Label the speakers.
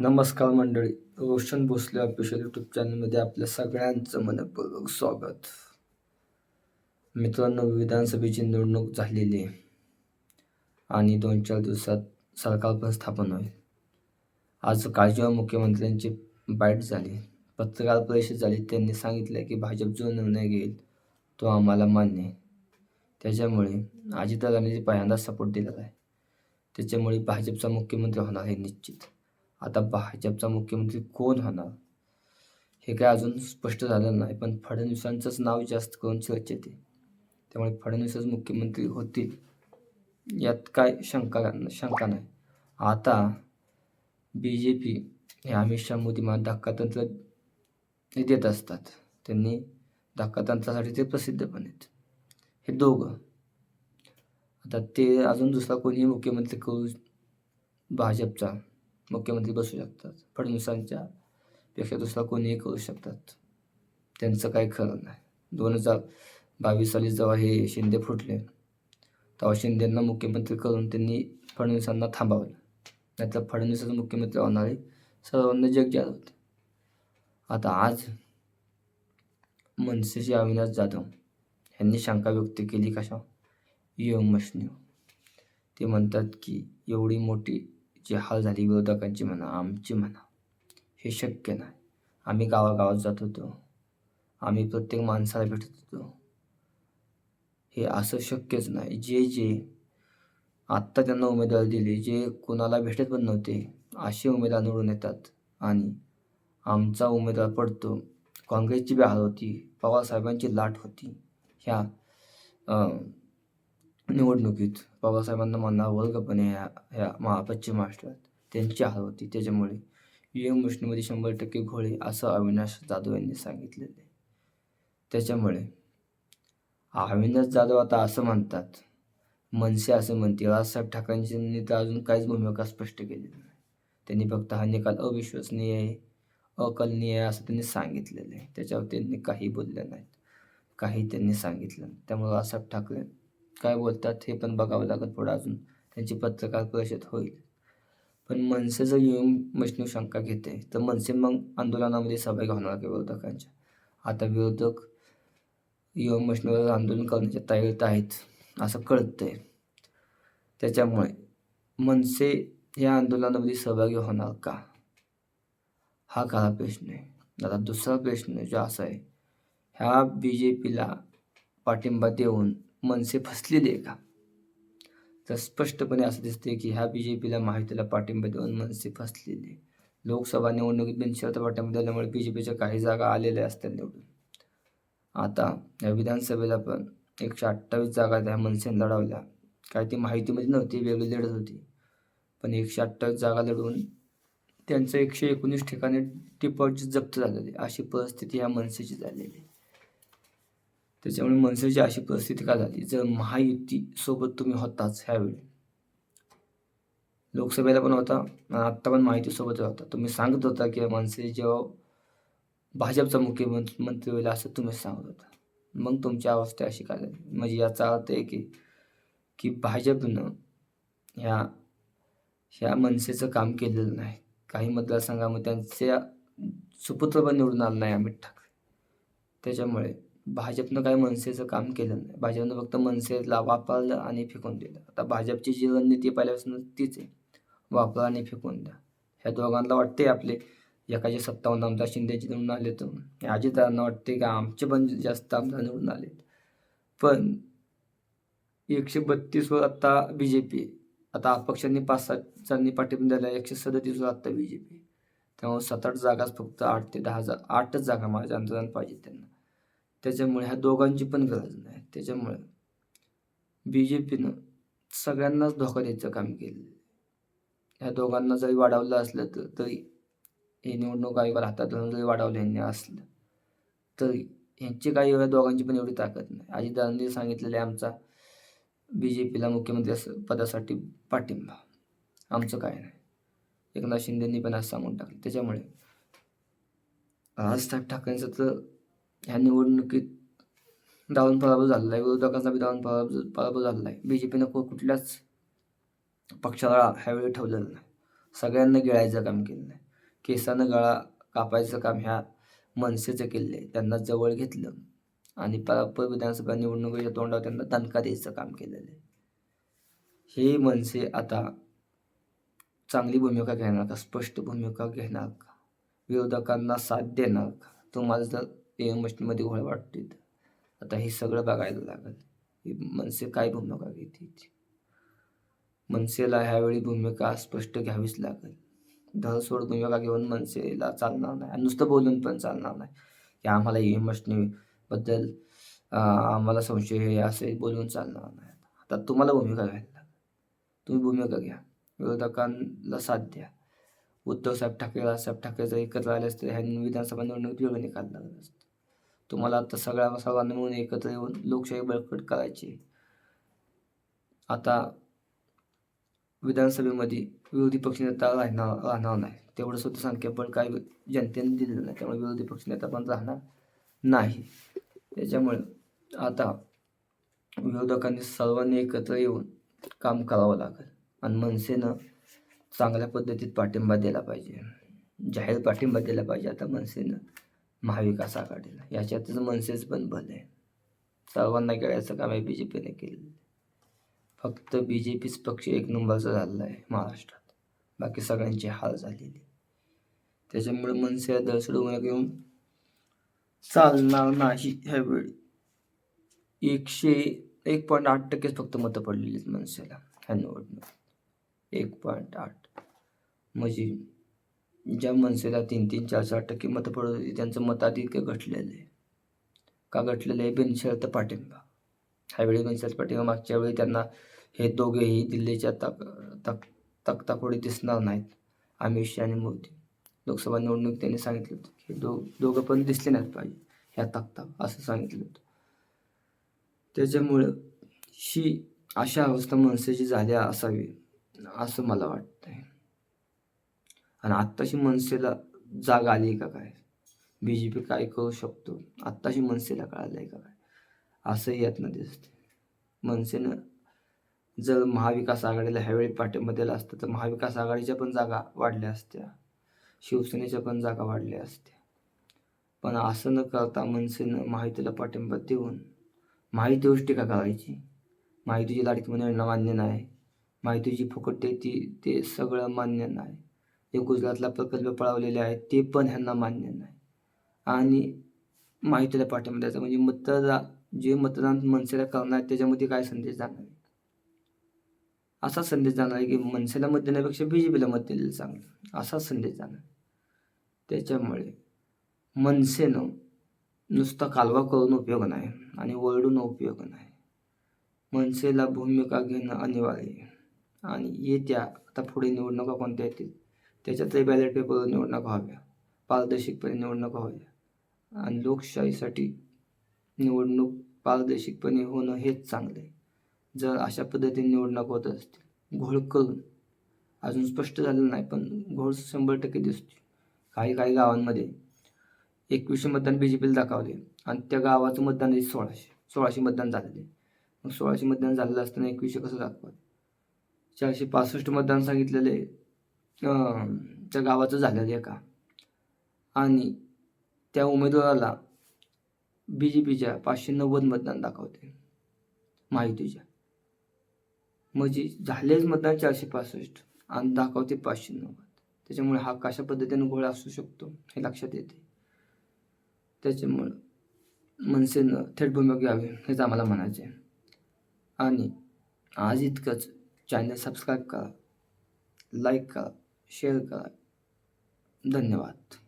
Speaker 1: नमस्कार मंडळी Roshan Bhosale official YouTube चॅनलमध्ये आपल्या सगळ्यांचं मनपूर्वक स्वागत. मित्रांनो विधानसभेची निवडणूक झालेली आहे आणि दोन चार दिवसात सरकार पण स्थापन होईल. आज काळजीवा मुख्यमंत्र्यांची बाईट झाली पत्रकार परिषद झाली त्यांनी सांगितलं की भाजप जो निर्णय घेईल तो आम्हाला मान्य आहे. त्याच्यामुळे अजितदादांनी पहिल्यांदा सपोर्ट दिलेला आहे. त्याच्यामुळे भाजपचा मुख्यमंत्री होणार हे निश्चित. आता भाजपचा मुख्यमंत्री कोण होणार? हे काय अजून स्पष्ट झालं नाही पण फडणवीसांचंच नाव जास्त करून चर्चेत आहे. त्यामुळे फडणवीसच मुख्यमंत्री होतील यात काय शंका शंका नाही. आता बी जे पी हे अमित शहा मोदी मला धक्कातंत्र हे देत असतात. त्यांनी धक्कातंत्रासाठी ते प्रसिद्ध पण आहेत. हे दोघं. आता ते अजून दुसरा कोणीही मुख्यमंत्री करू भाजपचा मुख्यमंत्री बसू शकतात. फडणवीसांच्या पेक्षा दुसरा कोणीही करू शकतात. त्यांचं काही खरं नाही. दोन हजार बावीस साली जेव्हा हे शिंदे फुटले तेव्हा शिंदेंना मुख्यमंत्री करून त्यांनी फडणवीसांना थांबवलं. नाहीतर फडणवीसच मुख्यमंत्री होणारे सर्वांना जग होते. आता आज मनसेचे अविनाश जाधव यांनी शंका व्यक्त केली कशा यम मशनी. ते म्हणतात की एवढी मोठी जी हाल झाली विरोधकांची म्हणा आमची म्हणा हे शक्य नाही. आम्ही गावागावात जात होतो. आम्ही प्रत्येक माणसाला भेटत होतो. हे असं शक्यच नाही. जे जे आत्ता त्यांना उमेदवार दिली जे कोणाला भेटत पण नव्हते असे उमेदवार निवडून येतात. आणि आमचा उमेदवार पडतो. काँग्रेसची बी हाल होती पवारसाहेबांची लाट होती. ह्या निवडणुकीत बाबासाहेबांना म्हणा वर्गपणे ह्या ह्या महा महाराष्ट्रात त्यांची हाल होती. त्याच्यामुळे यू एम मुष्णीमध्ये शंभर टक्के घोळे असं अविनाश जाधव यांनी सांगितलेलं आहे. त्याच्यामुळे अविनाश जाधव आता असं म्हणतात मनसे असं म्हणते राजसाहेब ठाकरेंची तर अजून काहीच भूमिका स्पष्ट केलेली नाही. त्यांनी फक्त हा निकाल अविश्वसनीय आहे अकलनीय आहे असं त्यांनी सांगितलेलं आहे. त्याच्यावर त्यांनी काही बोललं नाहीत. काही त्यांनी सांगितलं नाही. त्यामुळे राजसाहेब ठाकरे काय बोलतात हे पण बघावं लागत पुढं अजून. त्यांची पत्रकार परिषद होईल. पण मनसे जर येऊन मशनू शंका घेते. तर मनसे मग आंदोलनामध्ये सहभागी होणार का विरोधकांच्या? आता विरोधक येऊन मशनूवर आंदोलन करण्याच्या तयारीत आहेत असं कळतंय. त्याच्यामुळे मनसे या आंदोलनामध्ये सहभागी होणार का? हा खरा प्रश्न आहे. आता दुसरा प्रश्न जो असा आहे ह्या बी जे पीला पाठिंबा देऊन मनसे फसलेली आहे का? तर स्पष्टपणे असं दिसते की ह्या बी जे पीला माहितीला पाठिंबा देऊन मनसे फसलेली लोकसभा निवडणुकीत बिनशर्त पाठिंबा दिल्यामुळे बी जे पीच्या काही जागा आलेल्या असतात निवडून. आता या विधानसभेला पण एकशे अठ्ठावीस जागा त्या मनसेने लढवल्या. काय ती माहितीमध्ये म्हणजे नव्हती वेगळी लढत होती. पण एकशे अठ्ठावीस जागा लढवून त्यांचं एकशे एकोणीस ठिकाणी डिपॉझिट जप्त झालेली अशी परिस्थिती ह्या मनसेची झालेली त्याच्यामुळे मनसेची अशी परिस्थिती का झाली? जर महायुती सोबत तुम्ही होताच ह्यावेळी. लोकसभेला पण होता आत्ता पण माहितीसोबत सोबत होता. तुम्ही सांगत होता की मनसे जेव्हा भाजपचा मुख्यमंत्री मंत्री होईल असं तुम्ही सांगत होता. मग तुमची अवस्था अशी काय झाली? म्हणजे याचा अर्थ आहे की की भाजपनं ह्या ह्या मनसेचं काम केलेलं नाही. काही मतदारसंघामध्ये त्यांच्या सुपुत्र पण निवडून आलं नाही अमित ठाकरे. त्याच्यामुळे भाजपनं काय मनसेचं काम केलं नाही. भाजपनं फक्त मनसेला वापरलं आणि फेकून दिलं. आता भाजपची जी रणनीती पहिल्यापासून तीच आहे. वापरा आणि फेकून द्या. ह्या दोघांना वाटते आपले एकाचे सत्तावन्न आमदार शिंदेचे निवडून आले तर. अजितदारांना वाटते की आमचे पण जास्त आमदार निवडून आले पण एकशे बत्तीसवर आत्ता बी जे पी आता अपक्षांनी पाच सात जणांनी पाठिंबा दिला एकशे सदतीसवर आत्ता बी जे पी त्यामुळे सात आठ जागाच फक्त आठ ते दहा हजार आठच जागा माझ्या अंदाजानं पाहिजे त्यांना. त्याच्यामुळे ह्या दोघांची पण गरज नाही. त्याच्यामुळे बी जे पीनं सगळ्यांनाच धोका द्यायचं काम केलं ह्या दोघांना जरी वाढवलं असलं तर तरी हे निवडणूक आयोगाला हातात धरून जरी वाढवलं यांनी असलं तरी ह्यांची काही एवढ्या दोघांची पण एवढी ताकद नाही. अजितदादांनी सांगितलेलं आहे आमचा बी जे पीला मुख्यमंत्री असं पदासाठी पाठिंबा. आमचं काय नाही. एकनाथ शिंदेंनी पण आज सांगून टाकलं. त्याच्यामुळे राजसाहेब ठाकरेंचं तर ह्या निवडणुकीत दावून पराभव झालेला आहे. विरोधकांचा बी दावून पराभव पराभव झालेला आहे. बी जे पीनं कुठल्याच पक्षाला ह्यावेळी ठेवलेलं नाही. सगळ्यांना गिळायचं काम केलं नाही. केसानं गळा कापायचं काम ह्या मनसेचं केले त्यांना जवळ घेतलं आणि परापर विधानसभा निवडणुकीच्या तोंडावर त्यांना दणका द्यायचं काम केलेलं आहे. हे मनसे आता चांगली भूमिका घेणार का? स्पष्ट भूमिका घेणार का? विरोधकांना साथ देणार का? तुम्हाला जर एम मशीनमध्ये घोळ वाटते आता हे सगळं बघायला लागेल. ही मनसे काय भूमिका घेते मनसेला ह्यावेळी भूमिका स्पष्ट घ्यावीच लागेल. धळसोड भूमिका घेऊन मनसेला चालणार नाही. आणि नुसतं बोलून पण चालणार नाही. की आम्हाला एमबद्दल आम्हाला संशय हे असे बोलून चालणार नाही. आता तुम्हाला भूमिका घ्यायला लागेल. तुम्ही भूमिका घ्या. विरोधकांना साथ द्या. उद्धव साहेब ठाकरे राजसाहेब ठाकरेचं एकत्र आले असते ह्या विधानसभा निवडणूक वेगळं निकाल लागत असतं. तुम्हाला आता सगळ्या सर्वांना मिळून एकत्र येऊन लोकशाही बळकट करायची आता विधानसभेमध्ये विरोधी पक्षनेता राहणार राहणार नाही. तेवढं संख्या पण काही जनतेने दिलेलं नाही. त्यामुळे विरोधी पक्षनेता पण राहणार नाही. त्याच्यामुळे आता विरोधकांनी सर्वांनी एकत्र येऊन काम करावं लागेल. आणि मनसेनं चांगल्या पद्धतीत पाठिंबा दिला पाहिजे. जाहीर पाठिंबा दिला पाहिजे. आता मनसेनं महाविकास आघाडीला. याच्यातच मनसेच पण भलं आहे. सर्वांना खेळायचं काम आहे बी जे पीने केलेलं फक्त बी जे पीच पक्ष एक नंबरचा झालेला आहे महाराष्ट्रात. बाकी सगळ्यांची हाल झालेली. त्याच्यामुळे मनसे दळसडवून घेऊन चालणार नाही ह्यावेळी. एकशे एक पॉईंट आठ टक्केच फक्त मतं पडलेली आहेत मनसेला ह्या निवडणूक एक पॉईंट आठ. म्हणजे ज्या मनसेला तीन तीन चार चार टक्के मतं पडत होती त्यांचं मताधिक्य घटलेलं आहे. का घटलेलं आहे? बिनशर्त पाठिंबा. ह्यावेळी बिनशर्त पाठिंबा मागच्या वेळी त्यांना हे दोघेही दिल्लीच्या तक तक तक्तापुढे दिसणार नाहीत अमित शहा आणि मोदी. लोकसभा निवडणूक त्यांनी सांगितलं होतं की दो दोघं पण दिसले नाहीत पाहिजे ह्या तक्ता असं सांगितलं होतं. त्याच्यामुळं ही अशा अवस्था मनसेची झाल्या असावी असं मला वाटतं आणि आत्ताशी मनसेला जाग आली का काय? बी जे पी काय करू शकतो? आत्ताशी मनसेला कळालं आहे का काय? असंही यातनं दिसते मनसेनं जर महाविकास आघाडीला ह्यावेळी पाठिंबा दिला असतं तर महाविकास आघाडीच्या पण जागा वाढल्या असत्या. शिवसेनेच्या पण जागा वाढल्या असत्या. पण असं न करता मनसेनं माहितीला पाठिंबा देऊन माहितीवर टीका करायची? माहितीची लाडकी म्हणून मान्य नाही. माहितीची फुकट ती ते सगळं मान्य नाही. जे गुजरातला प्रकल्प पळवलेले आहेत ते पण ह्यांना मान्य नाही. आणि माहितीला पाठिंबा द्यायचा म्हणजे मतदा जे मतदान मनसेला करणार त्याच्यामध्ये काय संदेश जाणार आहे? असा संदेश जाणार आहे की मनसेला मत देण्यापेक्षा बी जे पीला मत दिलेलं चांगलं. असा संदेश जाणार. त्याच्यामुळे मनसेनं नुसता कालवा करून उपयोग नाही आणि ओरडून उपयोग नाही. मनसेला भूमिका घेणं अनिवार्य आहे. आणि येत्या आता पुढे निवडणुका कोणत्या येतील? त्याच्यातही बॅलेट पेपरवर निवडणुका व्हाव्या. पारदर्शकपणे निवडणुका व्हाव्या. आणि लोकशाहीसाठी निवडणूक पारदर्शकपणे होणं हेच चांगलं आहे जर अशा पद्धतीने निवडणूक होत असतील घोळ करून अजून स्पष्ट झालेलं नाही पण घोळ शंभर टक्के दिसतो काही काही गावांमध्ये एकवीसशे मतदान बी जे पीला दाखवले आणि त्या गावाचं मतदान आहे सोळाशे. सोळाशे मतदान झालेले मग सोळाशे मतदान झालेलं असताना एकवीसशे कसं दाखवत चारशे पासष्ट मतदान सांगितलेले त्या गावाचं झालेलं आहे का आणि त्या उमेदवाराला बी जे पीच्या पाचशे नव्वद मतदान दाखवते. माहितीच्या. म्हणजे झालेच मतदान चारशे पासष्ट आणि दाखवते पाचशे नव्वद. त्याच्यामुळे हा कशा पद्धतीने गोळा असू शकतो हे लक्षात येते. त्याच्यामुळं मनसेनं थेट भूमिका घ्यावी हेच आम्हाला म्हणायचे आणि आज इतकंच. चॅनल सबस्क्राईब करा. लाईक करा. शेअर करा. धन्यवाद.